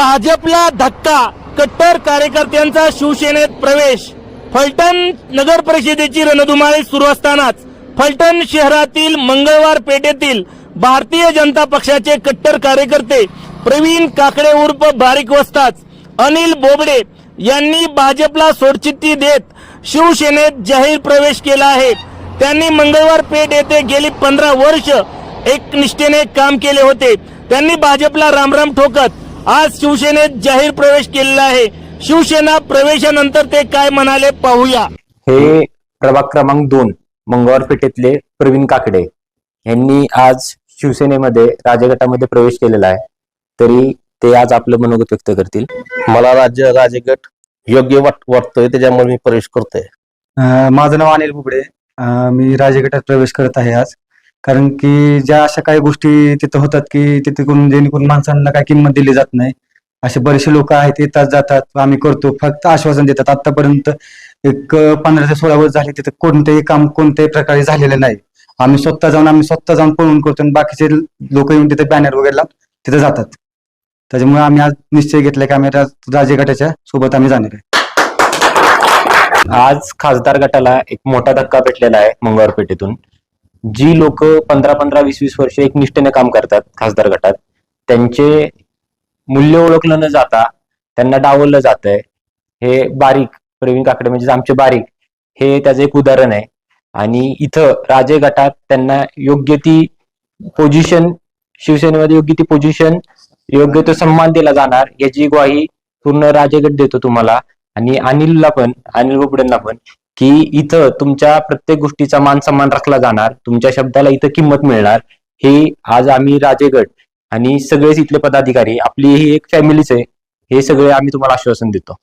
भाजपला धक्का कट्टर कार्यकर्त्यांचा शिवसेनेत प्रवेश. फलटण नगर परिषदेची रणधुमाळी सुरू असतानाच फलटण शहरातील मंगळवार पेठेतील भारतीय जनता पक्षाचे कट्टर कार्यकर्ते प्रवीण काकडे उर्फ बारीक वस्ताच अनिल बोबडे यांनी भाजपला सोडचिठ्ठी देत शिवसेनेत जाहीर प्रवेश केला आहे. त्यांनी मंगळवार पेठ येथे गेली पंधरा वर्ष एक निष्ठेने काम केले होते. त्यांनी भाजपला रामराम ठोकत आज शिवसेनेत जाहीर प्रवेश केलेला आहे. शिवसेना प्रवेशानंतर ते काय म्हणाले पाहूया. हे प्रभाग क्रमांक दोन मंगळवार पेठेतले प्रवीण काकडे यांनी आज शिवसेनेमध्ये राजगटामध्ये प्रवेश केलेला आहे. तरी ते आज आपलं मनोगत व्यक्त करतील. मला राज्य राजगट योग्य वाट वाटतोय त्याच्यामुळे मी प्रवेश करतोय. माझं नाव अनिल बुबडे. मी राजगटात प्रवेश करत आहे आज. कारण की ज्या अशा काही गोष्टी तिथं होतात की तिथे करून जेणेकरून माणसांना काही किंमत दिली जात नाही. असे बरेचसे लोक आहेत येतात जातात आम्ही करतो फक्त आश्वासन देतात. आतापर्यंत एक पंधरा ते सोळा वर्ष झाले तिथे कोणतेही काम कोणत्याही प्रकारे झालेलं नाही. आम्ही स्वतः जाऊन आम्ही स्वतः जाऊन पळून करतो आणि बाकीचे लोक येऊन तिथे बॅनर वगैरे लावून तिथे जातात. त्याच्यामुळे आम्ही आज निश्चय घेतलाय की आम्ही राजे गटाच्या सोबत आम्ही जाणार आहे. आज खासदार गटाला एक मोठा धक्का भेटलेला आहे मंगळवार पेठेतून. जी लोक पंधरा पंधरा वीस वीस वर्ष एक निष्ठेने काम करतात खासदार गटात त्यांचे मूल्य ओळखलं न जाता त्यांना डावललं जात आहे हे बारीक प्रवीण काकडे म्हणजे आमचे बारीक हे त्याचं एक उदाहरण आहे. आणि इथं राजे गटात त्यांना योग्य ती पोझिशन शिवसेनेमध्ये योग्य ती पोझिशन योग्य तो सन्मान दिला जाणार याची ग्वाही पूर्ण राजेगट देतो तुम्हाला. आणि अनिलला पण अनिल बोबडेंना पण. की इथं तुमच्या प्रत्येक गोष्टीचा मान सन्मान राखला जाणार तुमच्या शब्दाला इथं किंमत मिळणार हे आज आम्ही राजेगट आणि सगळेच इथले पदाधिकारी आपली ही एक फॅमिलीच आहे हे सगळे आम्ही तुम्हाला आश्वासन देतो.